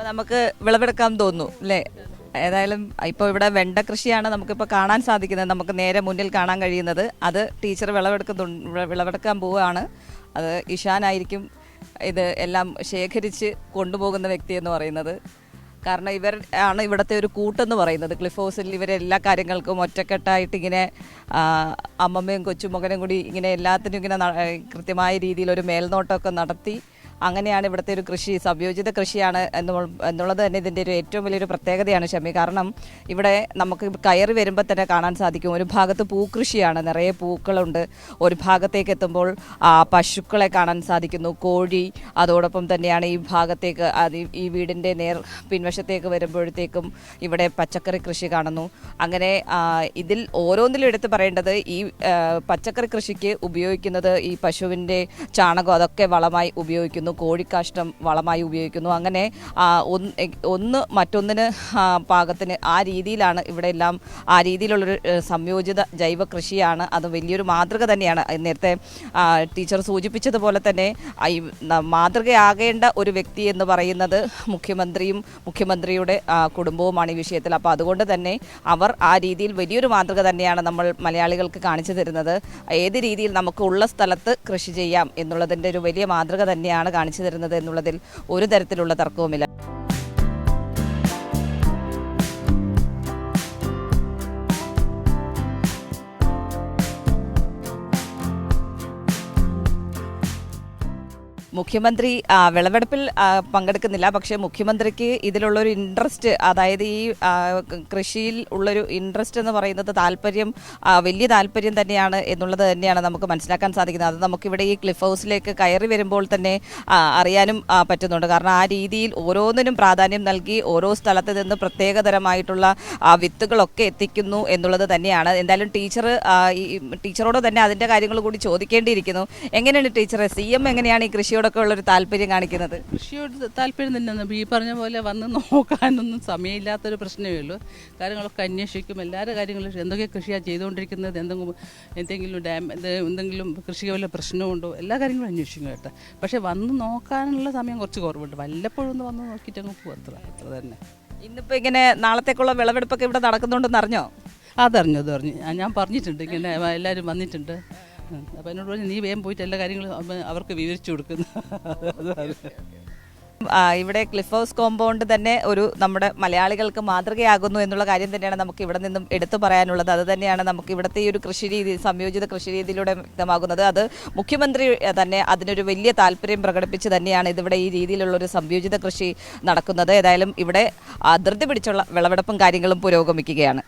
അപ്പോൾ നമുക്ക് വിളവെടുക്കാൻ തോന്നുന്നു അല്ലേ? ഏതായാലും ഇപ്പോൾ ഇവിടെ വെണ്ട കൃഷിയാണ് നമുക്കിപ്പോൾ കാണാൻ സാധിക്കുന്നത്. നമുക്ക് നേരെ മുന്നിൽ കാണാൻ കഴിയുന്നത്. അത് ടീച്ചർ വിളവെടുക്കുന്നു വിളവെടുക്കാൻ പോവുകയാണ്. അത് ഇഷാനായിരിക്കും ഇത് എല്ലാം ശേഖരിച്ച് കൊണ്ടുപോകുന്ന വ്യക്തി എന്ന് പറയുന്നത്. കാരണം ഇവർ ആണ് ഇവിടുത്തെ ഒരു കൂട്ടെന്ന് പറയുന്നത്. ക്ലിഫ് ഹൗസിൽ ഇവരെ എല്ലാ കാര്യങ്ങൾക്കും ഒറ്റക്കെട്ടായിട്ട് ഇങ്ങനെ അമ്മമ്മയും അമ്മമ്മയും കൊച്ചുമകനും കൂടി ഇങ്ങനെ എല്ലാത്തിനും ഇങ്ങനെ കൃത്യമായ രീതിയിൽ ഒരു മേൽനോട്ടമൊക്കെ നടത്തി അങ്ങനെയാണ് ഇവിടുത്തെ ഒരു കൃഷി സംയോജിത കൃഷിയാണ് എന്നുള്ള എന്നുള്ളത് തന്നെ ഇതിന്റെ ഒരു ഏറ്റവും വലിയൊരു പ്രത്യേകതയാണ് ഷമി. കാരണം ഇവിടെ നമുക്ക് കയറി വരുമ്പോൾ തന്നെ കാണാൻ സാധിക്കും. ഒരു ഭാഗത്ത് പൂക്കൃഷിയാണ്. നിറയെ പൂക്കളുണ്ട്. ഒരു ഭാഗത്തേക്ക് എത്തുമ്പോൾ പശുക്കളെ കാണാൻ സാധിക്കുന്നു. കോഴി അതോടൊപ്പം തന്നെയാണ് ഈ ഭാഗത്തേക്ക് ഈ വീടിന്റെ നേർ പിൻവശത്തേക്ക് വരുമ്പോഴത്തേക്കും ഇവിടെ പച്ചക്കറി കൃഷി കാണുന്നു. അങ്ങനെ ഇതിൽ ഓരോന്നിലും എടുത്ത് പറയേണ്ടത് ഈ പച്ചക്കറി കൃഷിക്ക് ഉപയോഗിക്കുന്നത് ഈ പശുവിന്റെ ചാണകം അതൊക്കെ വളമായി ഉപയോഗിക്കുന്നു. കോഴിക്കാഷ്ടം വളമായി ഉപയോഗിക്കുന്നു. അങ്ങനെ ഒന്ന് മറ്റൊന്നിന് പാകത്തിന് ആ രീതിയിലാണ് ഇവിടെ എല്ലാം ആ രീതിയിലുള്ളൊരു സംയോജിത ജൈവ കൃഷിയാണ്. അത് വലിയൊരു മാതൃക തന്നെയാണ്. നേരത്തെ ടീച്ചർ സൂചിപ്പിച്ചതുപോലെ തന്നെ മാതൃകയാകേണ്ട ഒരു വ്യക്തി എന്ന് പറയുന്നത് മുഖ്യമന്ത്രിയും മുഖ്യമന്ത്രിയുടെ കുടുംബവുമാണ് ഈ വിഷയത്തിൽ. അപ്പോൾ അതുകൊണ്ട് തന്നെ അവർ ആ രീതിയിൽ വലിയൊരു മാതൃക തന്നെയാണ് നമ്മൾ മലയാളികൾക്ക് കാണിച്ചു തരുന്നത്. ഏത് രീതിയിൽ നമുക്ക് ഉള്ള സ്ഥലത്ത് കൃഷി ചെയ്യാം എന്നുള്ളതിന്റെ ഒരു വലിയ മാതൃക തന്നെയാണ് കാണിച്ചു തരുന്നത് എന്നുള്ളതിൽ ഒരു തരത്തിലുള്ള തർക്കവുമില്ല. മുഖ്യമന്ത്രി വിളവെടുപ്പിൽ പങ്കെടുക്കുന്നില്ല. പക്ഷേ മുഖ്യമന്ത്രിക്ക് ഇതിലുള്ളൊരു ഇൻട്രസ്റ്റ് അതായത് ഈ കൃഷിയിൽ ഉള്ളൊരു ഇൻട്രസ്റ്റ് എന്ന് പറയുന്നത് താല്പര്യം വലിയ താല്പര്യം തന്നെയാണ് എന്നുള്ളത് തന്നെയാണ് നമുക്ക് മനസ്സിലാക്കാൻ സാധിക്കുന്നത്. അത് നമുക്കിവിടെ ഈ ക്ലിഫ് ഹൗസിലേക്ക് കയറി വരുമ്പോൾ തന്നെ അറിയാനും പറ്റുന്നുണ്ട്. കാരണം ആ രീതിയിൽ ഓരോന്നിനും പ്രാധാന്യം നൽകി ഓരോ സ്ഥലത്ത് നിന്ന് പ്രത്യേകതരമായിട്ടുള്ള വിത്തുകളൊക്കെ എത്തിക്കുന്നു എന്നുള്ളത് തന്നെയാണ്. എന്തായാലും ടീച്ചർ ടീച്ചറോട് തന്നെ അതിന്റെ കാര്യങ്ങൾ കൂടി ചോദിക്കേണ്ടിയിരിക്കുന്നു. എങ്ങനെയാണ് ടീച്ചറെ? സി എം എങ്ങനെയാണ് ഈ കൃഷിയോടൊക്കെ ഉള്ളൊരു താല്പര്യം കാണിക്കുന്നത്? കൃഷിയോട് താല്പര്യം തന്നെ ഈ പറഞ്ഞ പോലെ വന്ന് നോക്കാനൊന്നും സമയമില്ലാത്തൊരു പ്രശ്നമേ ഉള്ളൂ. കാര്യങ്ങളൊക്കെ അന്വേഷിക്കും. എല്ലാവരുടെ കാര്യങ്ങളും എന്തൊക്കെ കൃഷിയാണ് ചെയ്തുകൊണ്ടിരിക്കുന്നത്? എന്തെങ്കിലും എന്തെങ്കിലും ഡാം എന്തെങ്കിലും കൃഷിക്ക് വല്ല പ്രശ്നമുണ്ടോ? എല്ലാ കാര്യങ്ങളും അന്വേഷിക്കും കേട്ടോ. പക്ഷേ വന്ന് നോക്കാനുള്ള സമയം കുറച്ച് കുറവുണ്ട്. വല്ലപ്പോഴും ഒന്ന് വന്ന് നോക്കിയിട്ട് അങ്ങ് പോകും അത്ര അത്ര തന്നെ. ഇന്നിപ്പോൾ ഇങ്ങനെ നാളത്തേക്കുള്ള വിളവെടുപ്പൊക്കെ ഇവിടെ നടക്കുന്നുണ്ടെന്ന് അറിഞ്ഞോ? അതറിഞ്ഞു അതറിഞ്ഞു. ഞാൻ പറഞ്ഞിട്ടുണ്ട്. ഇങ്ങനെ എല്ലാവരും വന്നിട്ടുണ്ട്. ഉം. അപ്പോൾ എന്നോട് പറഞ്ഞു നീ വേഗം പോയിട്ട് എല്ലാ കാര്യങ്ങളും അവർക്ക് വിവരിച്ചു കൊടുക്കുന്നു ഇവിടെ ക്ലിഫ് ഹൗസ് കോമ്പൗണ്ട് തന്നെ ഒരു നമ്മുടെ മലയാളികൾക്ക് മാതൃകയാകുന്നു എന്നുള്ള കാര്യം തന്നെയാണ് നമുക്ക് ഇവിടെ നിന്നും എടുത്തു പറയാനുള്ളത്. അത് തന്നെയാണ് നമുക്ക് ഇവിടുത്തെ ഈ ഒരു കൃഷി രീതി സംയോജിത കൃഷി രീതിയിലൂടെ വ്യക്തമാകുന്നത്. അത് മുഖ്യമന്ത്രി തന്നെ അതിനൊരു വലിയ താല്പര്യം പ്രകടിപ്പിച്ച് തന്നെയാണ് ഇതിവിടെ ഈ രീതിയിലുള്ള ഒരു സംയോജിത കൃഷി നടക്കുന്നത്. ഏതായാലും ഇവിടെ അതിർത്തി പിടിച്ചുള്ള വിളവെടുപ്പും കാര്യങ്ങളും പുരോഗമിക്കുകയാണ്.